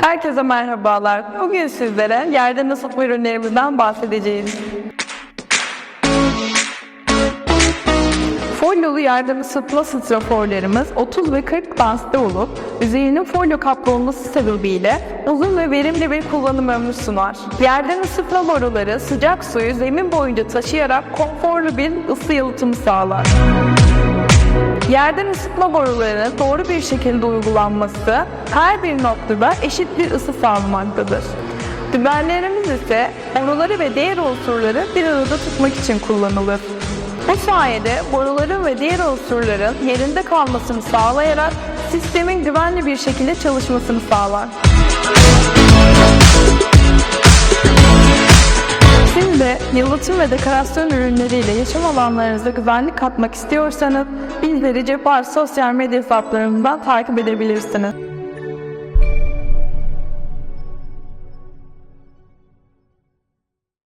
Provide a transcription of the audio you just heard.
Herkese merhabalar. Bugün sizlere yerden ısıtma ürünlerimizden bahsedeceğiz. Folyolu yerden ısıtma straforlarımız 30 ve 40 banslı olup yüzeyinin folyo kaplı olması sebebiyle uzun ve verimli bir kullanım ömrü sunar. Yerden ısıtma boruları sıcak suyu zemin boyunca taşıyarak konforlu bir ısı yalıtımı sağlar. Yerden ısıtma borularının doğru bir şekilde uygulanması her bir noktada eşit bir ısı sağlamaktadır. Dübenlerimiz ise boruları ve diğer unsurları bir arada tutmak için kullanılır. Bu sayede boruların ve diğer unsurların yerinde kalmasını sağlayarak sistemin güvenli bir şekilde çalışmasını sağlar. De yalıtım ve dekorasyon ürünleriyle yaşam alanlarınıza güvenlik katmak istiyorsanız bizleri Cepar sosyal medya hesaplarımızdan takip edebilirsiniz.